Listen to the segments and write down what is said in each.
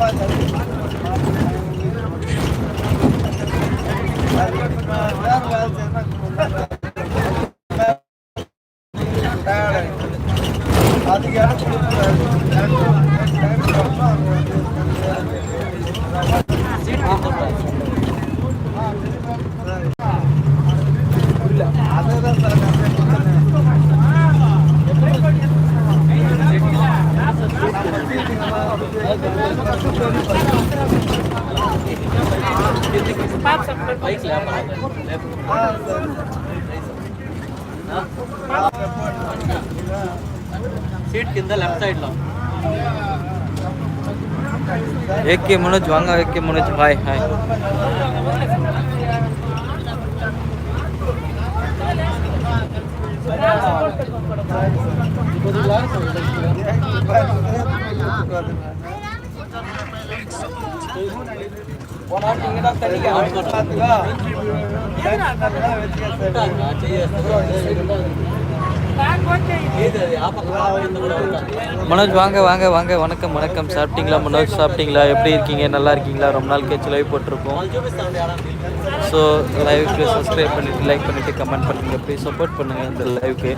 pasa. Seat కింద left side లో AK Manoj Vanga AK Manoj hi hi Manoj வாங்க வாங்க வாங்க. வணக்கம் வணக்கம். சாப்பிட்டீங்களா மனோஜ்? சாப்பிட்டீங்களா? எப்படி இருக்கீங்க? நல்லா இருக்கீங்களா? ரொம்ப நாள் கழிச்சு லைவ் போட்டிருக்கோம். ஸோ லைவுக்கு சப்ஸ்கிரைப் பண்ணிவிட்டு லைக் பண்ணிவிட்டு கமெண்ட் பண்ணுங்க. ப்ளீஸ் சப்போர்ட் பண்ணுங்க இந்த லைவுக்கு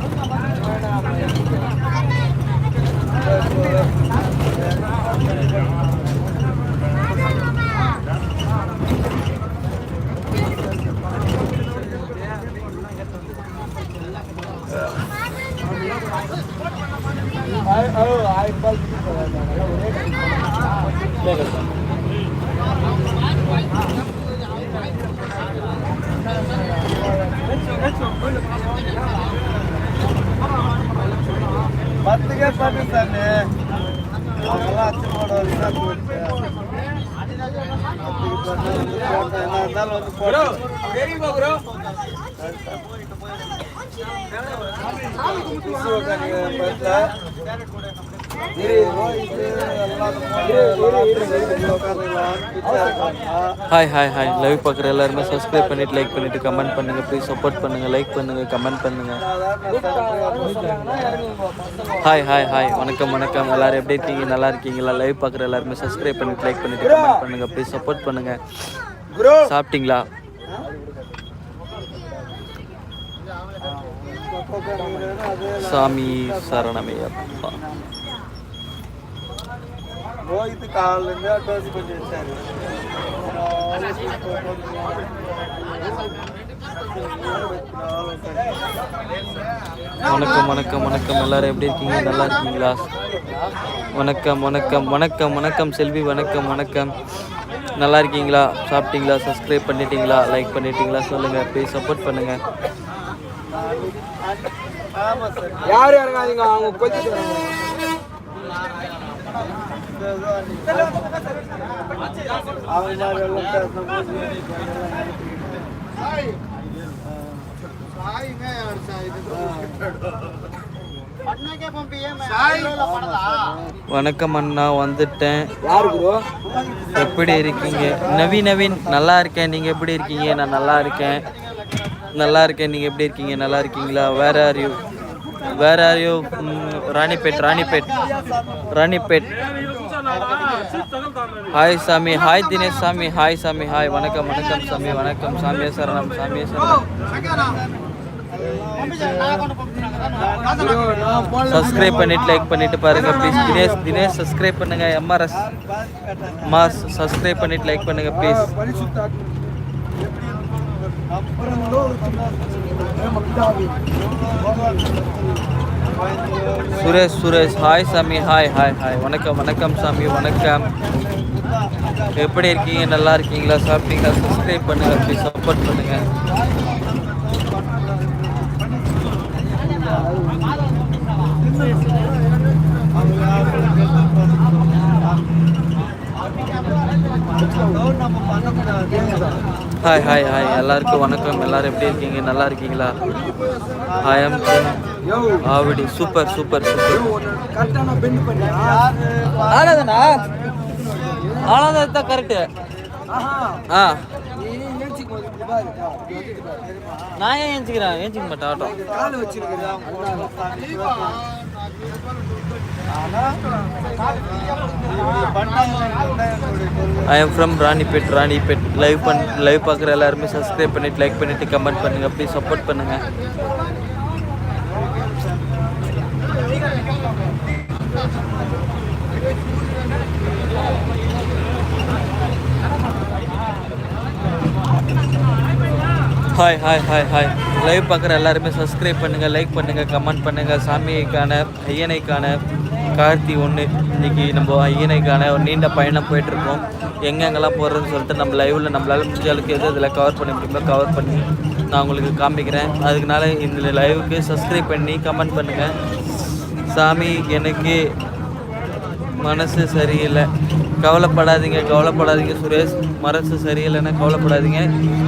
பத்துக்கே பண்ணு அச்சு என்ன இருந்தாலும் வந்து ஹாய் ஹாய் ஹாய் லைவ் பார்க்குற எல்லாருமே சப்ஸ்கிரைப் பண்ணிட்டு லைக் பண்ணிட்டு கமெண்ட் பண்ணுங்க. ப்ளீஸ் சப்போர்ட் பண்ணுங்க லைக் பண்ணுங்க கமெண்ட் பண்ணுங்க. ஹாய் ஹாய் ஹாய் வணக்கம் வணக்கம். எல்லாரும் எப்படி இருக்கீங்க? நல்லா இருக்கீங்களா? லைவ் பார்க்குற எல்லாருமே சப்ஸ்கிரைப் பண்ணிட்டு லைக் பண்ணிட்டு கமெண்ட் பண்ணுங்க. ப்ளீஸ் சப்போர்ட் பண்ணுங்க. சாப்பிட்டீங்களா? சாமி சரணமே ரோஹித் காலிலேருந்து டோஸ் பண்ணி வச்சாரு வணக்கம் வணக்கம் வணக்கம். எல்லாரும் எப்படி இருக்கீங்க? நல்லா இருக்கீங்களா? வணக்கம் வணக்கம் வணக்கம் வணக்கம் செல்வி. வணக்கம் வணக்கம். நல்லா இருக்கீங்களா? சாப்பிட்டீங்களா? சப்ஸ்கிரைப் பண்ணிட்டீங்களா? லைக் பண்ணிட்டீங்களா? சொல்லுங்க. ப்ளீஸ் சப்போர்ட் பண்ணுங்க. ஆமா சார். யார் இறங்காதீங்க அவங்க வணக்கம் அண்ணா வந்துட்டேன். எப்படி இருக்கீங்க? நவீன் நவீன் நல்லா இருக்கேன். நீங்கள் எப்படி இருக்கீங்க? நான் நல்லா இருக்கேன். நல்லா இருக்கேன். நீங்கள் எப்படி இருக்கீங்க? நல்லா இருக்கீங்களா? வேற are you where are you Ranipet Ranipet Ranipet hi சாமி ஹாய் தினேஷ் சாமி ஹாய் சாமி ஹாய் வணக்கம் வணக்கம் சாமி வணக்கம் சாமியே சரணம் சாமியே சரணம் சப்ஸ்கிரைப் பண்ணிட்டு லைக் பண்ணிட்டு பாருங்க ப்ளீஸ் தினேஷ் தினேஷ் சப்ஸ்கிரைப் பண்ணுங்க. எம்ஆர்எஸ் மாஸ் சப்ஸ்கிரைப் பண்ணிட்டு லைக் பண்ணுங்க ப்ளீஸ் சுரேஷ் சுரேஷ். ஹாய் சாமி. ஹாய் ஹாய் ஹாய் வணக்கம் வணக்கம் சாமி. வணக்கம். எப்படி இருக்கீங்க? நல்லா இருக்கீங்களா? சாப்பிட்டீங்களா? சப்ஸ்கிரைப் பண்ணுங்க. ப்ளீஸ் சப்போர்ட் பண்ணுங்க. நம்ம பண்ணக்கூடாது ஹாய் ஹாய் ஹாய் எல்லாருக்கும் வணக்கம். எல்லாரும் எப்படி இருக்கீங்க? நல்லா இருக்கீங்களா? Hi M Avadi super super super ஆனது தான் கரெக்டு ஆ. நான் ஏன் ஏஞ்சிக்கிறேன்? ஏஞ்சிக்க மாட்டேன் ஆட்டோ. கால் வச்சிருக்கிறேன் ஆனா இவங்க பண்ணாங்க என்னுடைய கொள்கை I am from Ranipet Ranipet live பண் லைவ் பார்க்குற எல்லாருமே சப்ஸ்கிரைப் பண்ணிட்டு லைக் பண்ணிட்டு கமெண்ட் பண்ணுங்க ப்ளீஸ் சப்போர்ட் பண்ணுங்க hi hi hi hi live பார்க்குற எல்லாருமே சப்ஸ்கிரைப் பண்ணுங்கள் லைக் பண்ணுங்கள் கமெண்ட் பண்ணுங்கள் சாமியைக்கான ஐயனைக்கான கார்த்தி ஒன்று இன்றைக்கி நம்ம ஐயனைக்கான ஒரு நீண்ட பயணம் போயிட்டுருக்கோம். எங்கெங்கெல்லாம் போகிறதுன்னு சொல்லிட்டு நம்ம லைவில் நம்மளால் முடிஞ்ச அளவுக்கு எது இதில் கவர் பண்ண முடியுமோ கவர் பண்ணி நான் உங்களுக்கு காமிக்கிறேன். அதுக்குனால இந்த லைவுக்கு சப்ஸ்கிரைப் பண்ணி கமெண்ட் பண்ணுங்கள் சாமி எனக்கு மனசு சரியில்லை. கவலைப்படாதீங்க கவலைப்படாதீங்க சுரேஷ். மனசு சரியில்லைன்னா கவலைப்படாதீங்க.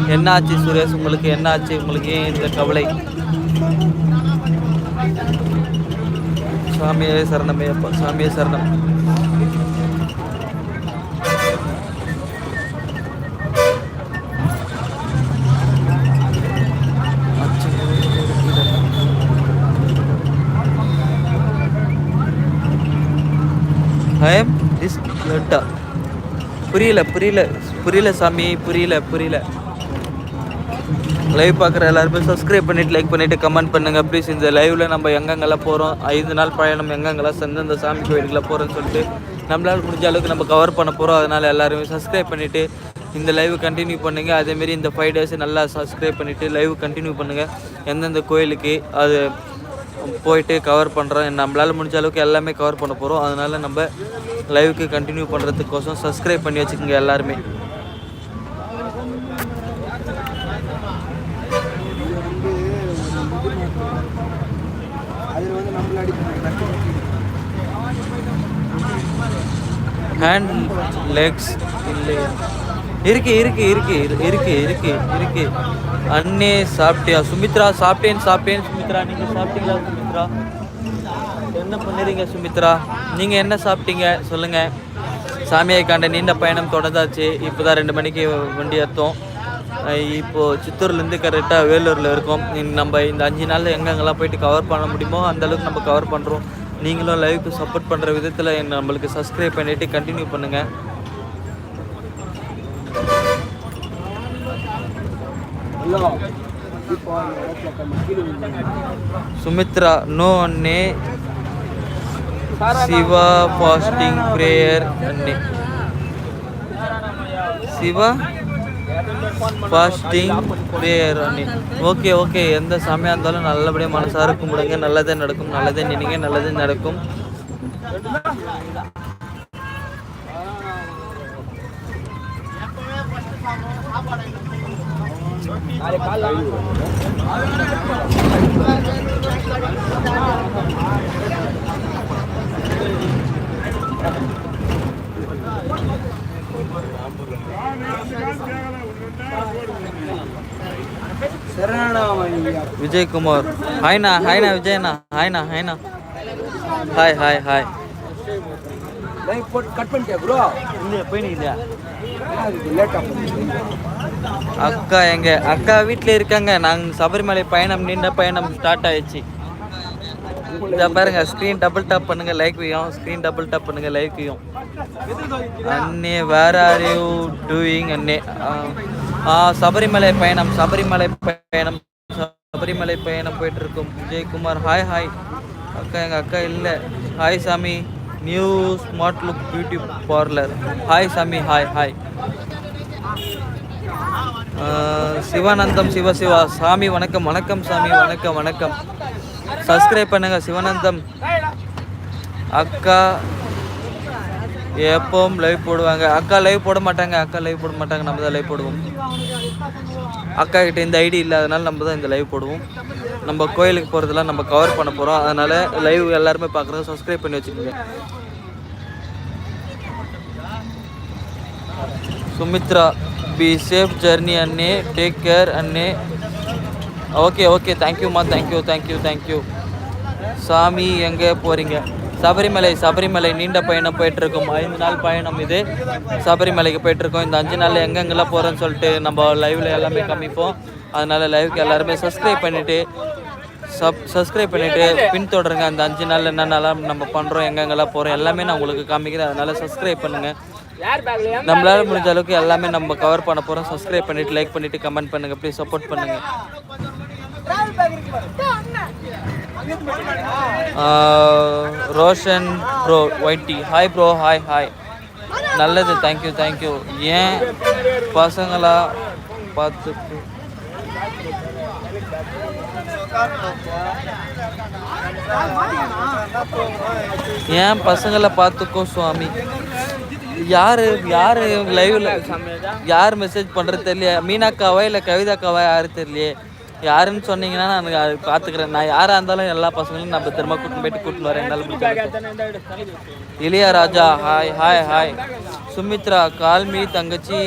என்ன ஆச்சு சுரேஷ்? உங்களுக்கு என்ன ஆச்சு உங்களுக்கு ஏன் இந்த கவலை? சாமியே சரணமே அப்பா சாமியே சரணம். புரியல புரியல புரியல சாமி புரியல புரியல. லைவ் பார்க்குற எல்லாருமே சப்ஸ்கிரைப் பண்ணிட்டு லைக் பண்ணிவிட்டு கமெண்ட் பண்ணுங்க. ப்ளீஸ் இந்த லைவில் நம்ம எங்கெங்கெல்லாம் போகிறோம் ஐந்து நாள் பயணம் எங்கெங்கெல்லாம் செந்தந்த சாமி கோயிலுக்குலாம் போகிறோம்னு சொல்லிட்டு நம்மளால் முடிஞ்ச அளவுக்கு நம்ம கவர் பண்ண போகிறோம் அதனால் எல்லாருமே சப்ஸ்கிரைப் பண்ணிவிட்டு இந்த லைவ் கண்டினியூ பண்ணுங்கள் அதேமாரி இந்த ஃபைவ் டேஸ் நல்லா சப்ஸ்கிரைப் பண்ணிவிட்டு லைவ் கண்டினியூ பண்ணுங்கள் எந்தெந்த கோயிலுக்கு அது போயிட்டு கவர் பண்ணுறோம் நம்மளால் முடிஞ்ச அளவுக்கு எல்லாமே கவர் பண்ண போகிறோம் அதனால் நம்ம லைவுக்கு கண்டினியூ பண்ணுறதுக்கோசம் சப்ஸ்கிரைப் பண்ணி வச்சுக்கோங்க எல்லாருமே. ஹேண்ட் லெக்ஸ் இல்லையா. இருக்கு இருக்கு இருக்கு இருக்கு இருக்கு இருக்கு. அண்ணே சாப்பிட்டியா? சுமித்ரா சாப்பிட்டேன் சாப்பிட்டேன். சுமித்ரா நீங்கள் சாப்பிட்டீங்களா சுமித்ரா? என்ன பண்ணுறீங்க சுமித்ரா? நீங்கள் என்ன சாப்பிட்டீங்க? சொல்லுங்கள் சாமியை காண்ட நீண்ட பயணம் தொடர்ந்தாச்சு. இப்போ தான் ரெண்டு மணிக்கு வண்டி ஏற்றோம் இப்போது சித்தூர்லேருந்து கரெக்டாக வேலூரில் இருக்கோம். நம்ம இந்த அஞ்சு நாளில் எங்கெங்கெல்லாம் போயிட்டு கவர் பண்ண முடியுமோ அந்தளவுக்கு நம்ம கவர் பண்ணுறோம் நீங்களும் லைவுக்கு சப்போர்ட் பண்ணுற விதத்தில் நம்மளுக்கு சப்ஸ்கிரைப் பண்ணிவிட்டு கண்டினியூ பண்ணுங்கள் சுமித்ரா நோ அண்ணே சிவா ஃபாஸ்டிங் ப்ரேயர் அண்ணே சிவா ஃபாஸ்டிங் ப்ரேயர் அண்ணே ஓகே ஓகே. எந்த சாமியாக இருந்தாலும் நல்லபடியாக மனசார கும்பிடுங்க. நல்லதே நடக்கும். நல்லதே நினைங்க. நல்லதே நடக்கும். சரணாமய்யா விஜயகுமார். ஹாய்ண்ணா ஹாய்ண்ணா விஜயண்ணா ஹாய்ண்ணா ஹாய்ண்ணா ஹாய் ஹாய் ஹாய். கட் பண்ணிட்டியா ப்ரோ இல்லை போயினீங்க லேட்டாக அக்கா எங்க அக்கா வீட்டில் இருக்காங்க. நாங்கள் சபரிமலை பயணம் நீண்ட பயணம் ஸ்டார்ட் ஆயிடுச்சு. இதை பாருங்க ஸ்க்ரீன் டபுள் டாப் பண்ணுங்க லைக் வியும். ஸ்க்ரீன் டபுள் டாப் பண்ணுங்க லைக் வியும். அண்ணே வேர் ஆர் யூ டூயிங் அண்ணே? ஆ, சபரிமலை பயணம் சபரிமலை பயணம் சபரிமலை பயணம் போயிட்டு இருக்கும். விஜயகுமார் ஹாய் ஹாய் அக்கா எங்கள் அக்கா இல்லை. ஹாய் சாமி. New smart look beauty parlour hi சாமி ஹாய் ஹாய் சிவானந்தம் சிவ சிவா சாமி வணக்கம் வணக்கம் சாமி வணக்கம் வணக்கம். சப்ஸ்கிரைப் பண்ணுங்க சிவானந்தம் அக்கா எப்பவும் லைவ் போடுவாங்க. அக்கா லைவ் போட மாட்டாங்க. அக்கா லைவ் போட மாட்டாங்க. நம்ம தான் லைவ் போடுவோம். அக்கா கிட்ட இந்த ஐடி இல்லை அதனால நம்ம தான் இந்த லைவ் போடுவோம். நம்ம கோயிலுக்கு போகிறதெல்லாம் நம்ம கவர் பண்ண போகிறோம் அதனால் லைவ் எல்லாருமே பார்க்குறது சப்ஸ்கிரைப் பண்ணி வச்சுக்கோங்க. சுமித்ரா பி சேஃப் ஜர்னி அண்ணே. டேக் கேர் அண்ணே. ஓகே ஓகே தேங்க்யூம்மா thank you thank you thank you சாமி எங்கே போகிறீங்க சபரிமலை சபரிமலை நீண்ட பயணம் போயிட்டுருக்கோம். ஐந்து நாள் பயணம் இது. சபரிமலைக்கு போயிட்டுருக்கோம். இந்த அஞ்சு நாளில் எங்கெங்கெல்லாம் போகிறோன்னு சொல்லிட்டு நம்ம லைவில் எல்லாமே காமிப்போம். அதனால் லைவுக்கு எல்லாருமே சப்ஸ்கிரைப் பண்ணிவிட்டு சப் சப்ஸ்கிரைப் பண்ணிவிட்டு பின்தொடருங்க. அந்த அஞ்சு நாள் என்னென்னலாம் நம்ம பண்ணுறோம் எங்கெங்கெல்லாம் போகிறோம் எல்லாமே நான் உங்களுக்கு காமிக்கிறேன். அதனால் சப்ஸ்கிரைப் பண்ணுங்கள் நம்மளால முடிஞ்ச அளவுக்கு எல்லாமே நம்ம கவர் பண்ண போகிறோம் சப்ஸ்கிரைப் பண்ணிவிட்டு லைக் பண்ணிவிட்டு கமெண்ட் பண்ணுங்கள் ப்ளீஸ் சப்போர்ட் பண்ணுங்கள் ரோஷன் ப்ரோ ஒயிட்டி ஹாய் ப்ரோ ஹாய் ஹாய் நல்லது தேங்க்யூ தேங்க்யூ ஏன் பசங்களா பார்த்து ஏன் பசங்களை பார்த்துக்கோ சுவாமி? யாரு யாரு லைவ்ல யார் மெசேஜ் பண்றது தெரியல மீனாக்காவா இல்லை கவிதாக்காவா யாரு தெரியலையே? யாருன்னு சொன்னீங்கன்னா நான் அது பார்த்துக்கிறேன். நான் யாராக இருந்தாலும் எல்லா பசங்களையும் நம்ம திரும்ப கூட்டின்னு போயிட்டு கூட்டின்னு வரேன். என்னால் முடிஞ்ச Ilaiyaraaja hi hi hi Sumitra call me தங்கச்சி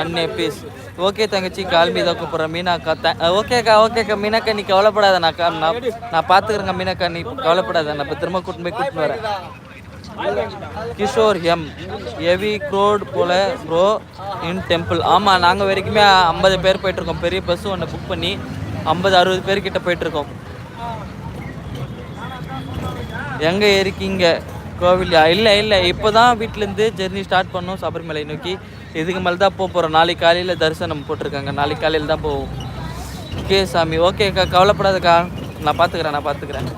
அண்ணே ப்ளீஸ் ஓகே தங்கச்சி கால்மி தான் கூப்பிட்றேன். மீனாக்கா த ஓகேக்கா ஓகேக்கா மீனாக்கா நீ கவலைப்படாத. நான் நான் நான் பார்த்துக்கிறேங்க மீனாக்கா. நீ கவலைப்படாத. நான் திரும்ப கூட்டின்னு போய் கூட்டின்னு வரேன். கிஷோர் எம். ஹெவி க்ரோட் போல ப்ரோ இன் டெம்பிள் ஆமாம் நாங்கள் வரைக்குமே ஐம்பது பேர் போயிட்டுருக்கோம். பெரிய பஸ் ஒன்று புக் பண்ணி ஐம்பது அறுபது பேர்கிட்ட போயிட்டுருக்கோம். எங்கே இருக்கீங்க? கோவில்யா? இல்லை இல்லை இப்போ தான் வீட்டிலேருந்து ஜெர்னி ஸ்டார்ட் பண்ணோம் சபரிமலை நோக்கி. இதுக்கு மேலே தான் போக போகிறோம் நாளைக்கு காலையில் தரிசனம் போட்டிருக்காங்க. நாளைக்கு காலையில் தான் போவோம். ஓகே சாமி. ஓகேக்கா கவலைப்படாதக்கா. நான் பார்த்துக்கிறேன் நான் பார்த்துக்கிறேன்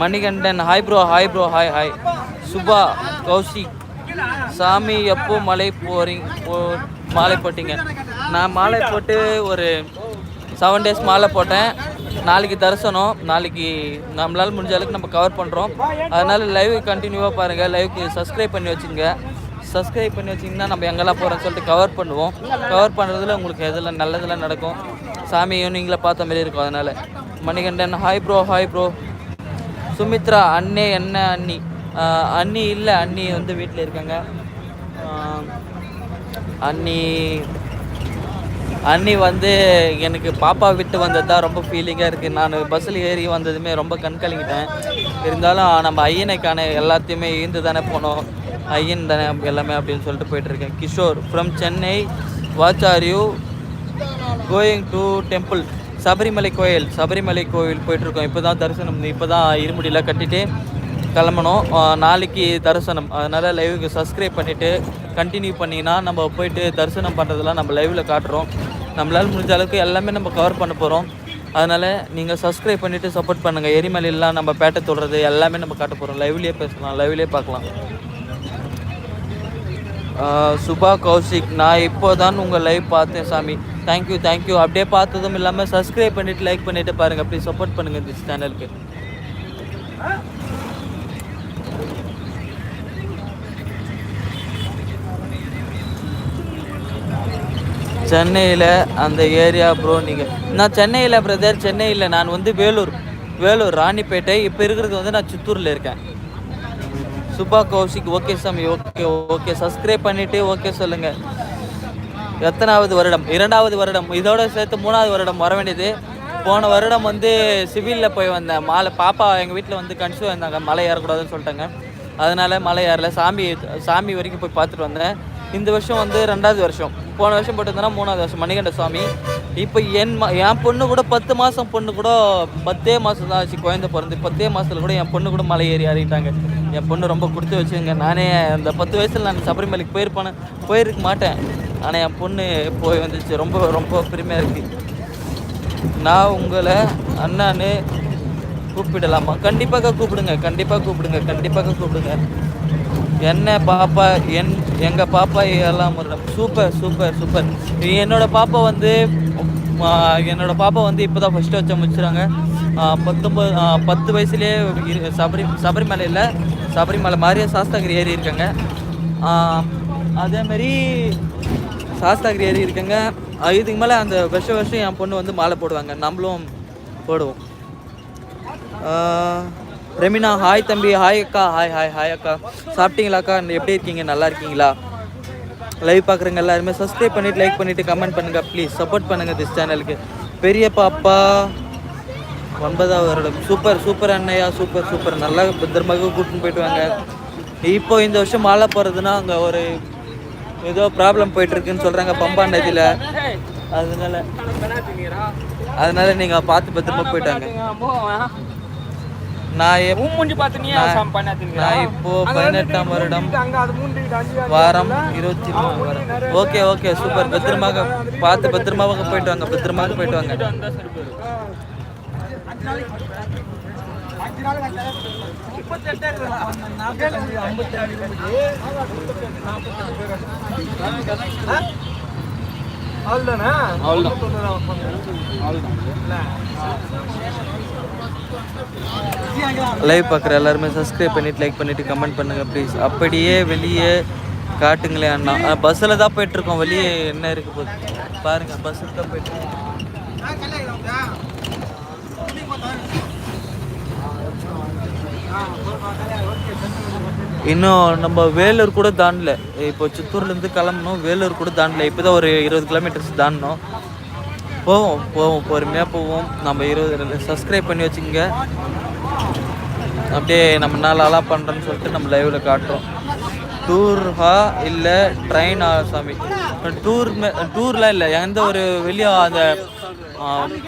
Manikandan. Hi bro hi bro hi hi Subha Kaushik சாமி எப்போ மலை போறீங்க? போ மாலை போட்டீங்க. நான் மாலை போட்டு ஒரு செவன் டேஸ் மாலை போட்டேன். நாளைக்கு தரிசனம். நாளைக்கு நம்மளால் முடிஞ்ச அளவுக்கு நம்ம கவர் பண்ணுறோம் அதனால் லைவ் கண்டினியூவாக பாருங்கள் லைவுக்கு சப்ஸ்கிரைப் பண்ணி வச்சுங்க. சப்ஸ்கிரைப் பண்ணி வச்சிங்கன்னா நம்ம எங்கெல்லாம் போகிறோம்னு சொல்லிட்டு கவர் பண்ணுவோம். கவர் பண்ணுறதுல உங்களுக்கு எதெல்லாம் நல்லதெல்லாம் நடக்கும். சாமி ஈவினிங்கில் பார்த்த மாதிரி இருக்கும். அதனால் Manikandan hi bro hi bro Sumitra அண்ணே என்ன அண்ணி? அண்ணி இல்லை அண்ணி வந்து வீட்டில் இருக்காங்க. அண்ணி அண்ணி வந்து எனக்கு பாப்பா விட்டு வந்தது தான் ரொம்ப ஃபீலிங்காக இருக்குது நான் பஸ்ஸில் ஏறி வந்ததுமே ரொம்ப கண் கலங்கிட்டேன். இருந்தாலும் நம்ம ஐயனைக்கான எல்லாத்தையுமே ஈந்து தானே போனோம். ஐயன் தானே எல்லாமே அப்படின்னு சொல்லிட்டு போயிட்டுருக்கேன் Kishore from Chennai watch are you going to temple Sabarimala கோயில் சபரிமலை கோயில் போயிட்டுருக்கோம். இப்போ தான் தரிசனம் இப்போ தான் இருமுடியெல்லாம் கட்டிட்டு கிளம்பணும். நாளைக்கு தரிசனம். அதனால் லைவுக்கு சப்ஸ்கிரைப் பண்ணிவிட்டு கண்டினியூ பண்ணிங்கன்னா நம்ம போயிட்டு தரிசனம் பண்ணுறதெல்லாம் நம்ம லைவில் காட்டுறோம். நம்மளால் முடிஞ்ச அளவுக்கு எல்லாமே நம்ம கவர் பண்ண போகிறோம் அதனால் நீங்கள் சப்ஸ்கிரைப் பண்ணிவிட்டு சப்போர்ட் பண்ணுங்கள் எரிமலையெல்லாம் நம்ம பேட்டை தொடுறது எல்லாமே நம்ம காட்ட போகிறோம் லைவ்லேயே பேசலாம் லைவ்லேயே பார்க்கலாம். சுபா கௌஷிக் நான் இப்போ தான் உங்கள் லைவ் பார்த்தேன் சாமி. தேங்க்யூ தேங்க்யூ அப்படியே பார்த்ததும் இல்லாமல் சப்ஸ்கிரைப் பண்ணிவிட்டு லைக் பண்ணிவிட்டு பாருங்கள் ப்ளீஸ் சப்போர்ட் பண்ணுங்கள் இந்த சேனலுக்கு சென்னையில் அந்த ஏரியா ப்ரோ நீங்கள் நான் சென்னையில் பிரதர் சென்னையில். நான் வந்து வேலூர் வேலூர் ராணிப்பேட்டை. இப்போ இருக்கிறது வந்து நான் சித்தூரில் இருக்கேன். சுபா கௌஷிக் ஓகே சாமி ஓகே ஓகே. சப்ஸ்கிரைப் பண்ணிவிட்டு ஓகே சொல்லுங்கள் எத்தனாவது வருடம்? இரண்டாவது வருடம். இதோட சேர்த்து மூணாவது வருடம் வர வேண்டியது. போன வருடம் வந்து சிவிலில் போய் வந்தேன். மாலை பாப்பா எங்கள் வீட்டில் வந்து கன்சியூ இருந்தாங்க மலை ஏறக்கூடாதுன்னு சொல்லிட்டாங்க. அதனால மலை ஏறல. சாமி சாமி வரைக்கும் போய் பார்த்துட்டு வந்தேன். இந்த வருஷம் வந்து ரெண்டாவது வருஷம். போன வருஷம் போட்டிருந்தேன்னா மூணாவது வருஷம். மணிகண்ட சுவாமி. இப்போ என் ம என் பொண்ணு கூட பத்து மாதம் பொண்ணு கூட பத்தே மாதம் தான் ஆச்சு. குழந்தை பிறந்து பத்தே மாதத்துல கூட என் பொண்ணு கூட மலை ஏறி ஏறிட்டாங்க என் பொண்ணு ரொம்ப கொடுத்து வச்சுங்க. நானே அந்த பத்து வயசில் நான் சபரிமலைக்கு போயிருப்பானே போயிருக்க மாட்டேன். ஆனால் என் பொண்ணு போய் வந்துச்சு. ரொம்ப ரொம்ப பெருமையாக இருக்குது நான் உங்களை அண்ணான்னு கூப்பிடலாமா? கண்டிப்பாக கூப்பிடுங்க கண்டிப்பாக கூப்பிடுங்க கண்டிப்பாக கூப்பிடுங்க. என்ன பாப்பா என் எங்கள் பாப்பா எல்லாம் சூப்பர் சூப்பர் சூப்பர். என்னோடய பாப்பா வந்து என்னோடய பாப்பா வந்து இப்போ தான் ஃபஸ்ட்டு வச்ச முடிச்சுறாங்க. பத்தொம்பது பத்து வயசுலேயே சபரி சபரிமலையில் சபரிமலை மாதிரியே சாஸ்தாகிரி ஏறி இருக்காங்க. அதேமாரி சாஸ்தாகிரி ஏறி இருக்கங்க. இதுக்கு மேலே அந்த வருஷம் வருஷம் என் பொண்ணு வந்து மாலை போடுவாங்க. நம்மளும் போடுவோம். ரெமினா ஹாய் தம்பி. ஹாய் அக்கா. ஹாய் ஹாய் ஹாய் அக்கா. சாப்பிட்டீங்களாக்கா எப்படி இருக்கீங்க? நல்லா இருக்கீங்களா? லைவ் பார்க்குறவங்க எல்லாருமே சப்ஸ்கிரைப் பண்ணிவிட்டு லைக் பண்ணிவிட்டு கமெண்ட் பண்ணுங்க ப்ளீஸ் சப்போர்ட் பண்ணுங்க திஸ் சேனலுக்கு பெரிய பாப்பா ஒன்பதாவது வருடம். சூப்பர் சூப்பர் அண்ணையா சூப்பர் சூப்பர். நல்லா பத்திரமாக கூட்டின்னு போயிட்டு வாங்க இப்போ இந்த வருஷம் மாலை போகிறதுனா அங்கே ஒரு ஏதோ ப்ராப்ளம் போயிட்டு இருக்குன்னு சொல்கிறாங்க பம்பா நதியில் அதனால அதனால நீங்க பார்த்து பத்திரமா போயிட்டாங்க நான் நான் நான் இப்போ பதினெட்டாம் வருடம் வாரம் இருபத்தி மூணு வாரம். Okay okay super. பத்திரமாக பார்த்து பத்திரமாக போயிட்டு வாங்க பத்திரமாக போயிட்டு வாங்க அவ்வளோதானா லைவ் பார்க்குற எல்லாருமே சப்ஸ்கிரைப் பண்ணிட்டு லைக் பண்ணிட்டு கமெண்ட் பண்ணுங்க ப்ளீஸ் அப்படியே வெளியே காட்டுங்களேன் அண்ணா. பஸ்ஸில் தான் போயிட்டுருக்கோம் வெளியே என்ன இருக்கு போகுது பாருங்க பஸ்ஸில் தான் போயிட்டு இன்னும் நம்ம வேலூர் கூட தாண்டல. இப்போ சித்தூர்லேருந்து கிளம்பணும் வேலூர் கூட தாண்டல. இப்போ தான் ஒரு இருபது கிலோமீட்டர்ஸ் தாண்டணும். போவோம் போவோம் பொறுமையாக போவோம். நம்ம இருபது சப்ஸ்கிரைப் பண்ணி வச்சுக்கோங்க. அப்படியே நம்ம நாள் அலா பண்ணுறோன்னு சொல்லிட்டு நம்ம லைவில் காட்டுறோம். டூர்ஹா இல்லை ட்ரெயின் சாமி? டூர் டூர்லாம் இல்லை. எந்த ஒரு வெளியே அந்த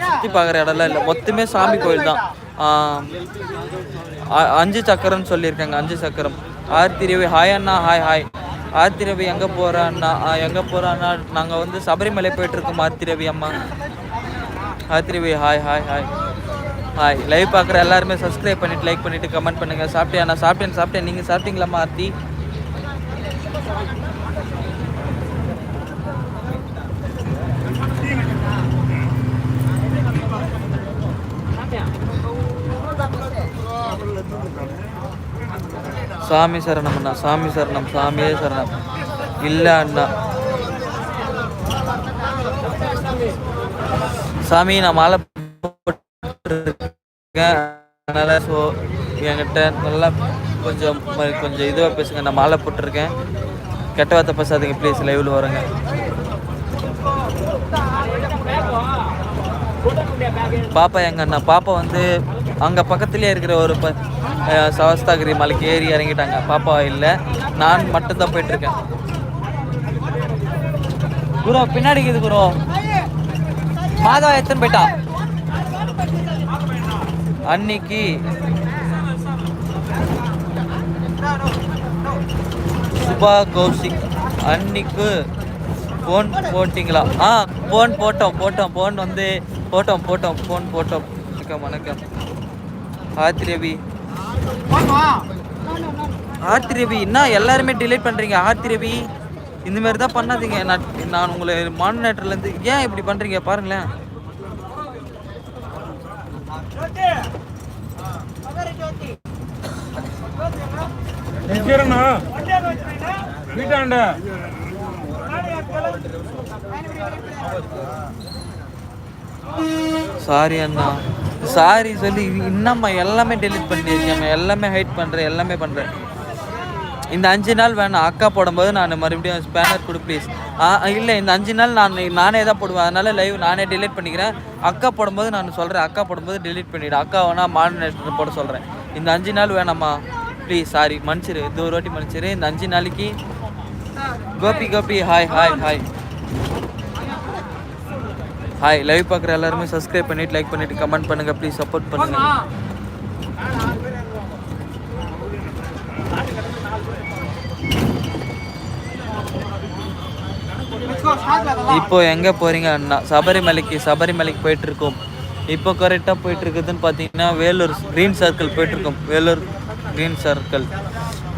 சுற்றி பார்க்குற இடம்லாம் இல்லை. மொத்தமே சாமி கோயில் தான். அஞ்சு சக்கரம்னு சொல்லியிருக்காங்க அஞ்சு சக்கரம். ஆர்த்தி ரவி ஹாய் அண்ணா ஹாய் ஹாய். ஆர்த்தி ரவி எங்கே போகிறான்னா எங்கே போகிறான்னா நாங்கள் வந்து சபரிமலை போயிட்டுருக்கோம் ஆர்த்தி ரவி அம்மா. Aarthi Ravi hi hi hi. Hi. Live பார்க்குற எல்லாருமே சப்ஸ்கிரைப் பண்ணிவிட்டு லைக் பண்ணிவிட்டு கமெண்ட் பண்ணுங்கள் சாப்பிட்டேன் நான் சாப்பிட்டேன் சாப்பிட்டேன். நீங்கள் சாப்பிட்டீங்களாம்மா ஆர்த்தி? சாமி சரணம் அண்ணா சாமி சரணம் சாமியே சரணம். இல்லை அண்ணா. சாமி நான் மாலை போட்டிருக்கேன். அதனால் ஸோ என்கிட்ட நல்லா கொஞ்சம் கொஞ்சம் இதுவாக பேசுங்க. நான் மாலை போட்டிருக்கேன். கெட்ட வார்த்தை பேசாதீங்க ப்ளீஸ் லைவில் வரேங்க. பாப்பா எங்க அண்ணா? பாப்பா வந்து அங்கே பக்கத்துலேயே இருக்கிற ஒரு ப சவஸ்தாகிரி மலைக்கு ஏறி இறங்கிட்டாங்க. பாப்பா இல்லை. நான் மட்டும்தான் போயிட்டுருக்கேன். குரோ பின்னாடி இருக்குது குரோ. மாதவா எத்தனை போயிட்டா? அன்னைக்கு. சுபா கௌசிக் அன்னைக்கு ஃபோன் போட்டிங்களா? ஆ ஃபோன் போட்டோம் போட்டோம் ஃபோன் வந்து போட்டோம் போட்டோம் ஃபோன் போட்டோம். வணக்கம் வணக்கம். ஆத்தி ரவி ஆர்த்தி ரவி என்ன எல்லாருமே டிலேட் பண்ணுறீங்க ஆர்த்தி ரவி இந்த மாதிரி தான் பண்ணாதீங்க. நான் நான் உங்களை மானிட்டர்லேருந்து ஏன் இப்படி பண்ணுறீங்க பாருங்களேன். நிக்கிறேண்ணா. வீட்டாண்ட. சாரி அண்ணா. சாரி சொல்லி இன்னம்மா எல்லாமே டெலிட் பண்ணியிருக்கேன் எல்லாமே ஹைட் பண்ணுறேன் எல்லாமே பண்ணுறேன் இந்த அஞ்சு நாள் வேணாம் அக்கா போடும்போது நான் மறுபடியும் ஸ்பேனர் கொடு ப்ளீஸ் இல்லை இந்த அஞ்சு நாள் நான் நானே தான் போடுவேன். அதனால லைவ் நானே டிலீட் பண்ணிக்கிறேன். அக்கா போடும்போது நான் சொல்கிறேன் அக்கா போடும்போது டிலீட் பண்ணிவிடு அக்கா வேணால் மாடர்னேஷன் போட சொல்கிறேன் இந்த அஞ்சு நாள் வேணாம்மா. ப்ளீஸ் சாரி மன்னிச்சிரு. இது ஒரு வாட்டி மன்னிச்சிரு. இந்த அஞ்சு நாளைக்கு Gopi Gopi hi hi hi hi live பார்க்குற எல்லாருமே சப்ஸ்கிரைப் பண்ணிட்டு லைக் பண்ணிட்டு கமெண்ட் பண்ணுங்க ப்ளீஸ் சப்போர்ட் பண்ணுங்க. இப்போ எங்கே போறீங்க அண்ணா? சபரிமலைக்கு சபரிமலைக்கு போயிட்டு இருக்கோம் இப்போ கரெக்டாக போயிட்டு இருக்குதுன்னு பார்த்தீங்கன்னா வேலூர் க்ரீன் சர்க்கிள் போயிட்டு இருக்கோம் வேலூர் க்ரீன் சர்க்கிள்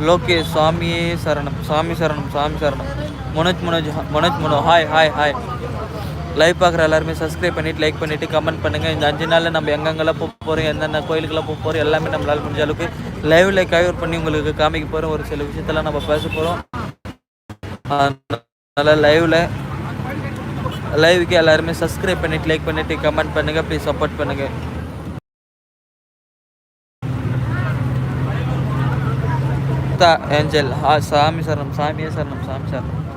லோகே சாமியே சரணம் சாமி சரணம் சாமி சரணம். Manoj Manoj Manoj Mano hi hi hi live பார்க்குற எல்லாருமே சப்ஸ்கிரைப் பண்ணிவிட்டு லைக் பண்ணிட்டு கமெண்ட் பண்ணுங்க. இந்த அஞ்சு நாளில் நம்ம எங்கெங்கெல்லாம் போக போகிறோம் எந்தெந்த கோயிலுக்கெல்லாம் போக போகிறோம் எல்லாமே நம்மளால் முடிஞ்ச அளவுக்கு லைவில் கவர் பண்ணி உங்களுக்கு காமிக்க போகிறோம் ஒரு சில விஷயத்தெல்லாம் நம்ம பேச போகிறோம் அதனால் லைவில் லைவுக்கு எல்லாருமே சப்ஸ்கிரைப் பண்ணிவிட்டு லைக் பண்ணிவிட்டு கமெண்ட் பண்ணுங்கள் ப்ளீஸ் சப்போர்ட் பண்ணுங்கள் ஏஞ்சல். ஆ சாமி சரணம் சாமியே சரணம் சாமி சரணம்.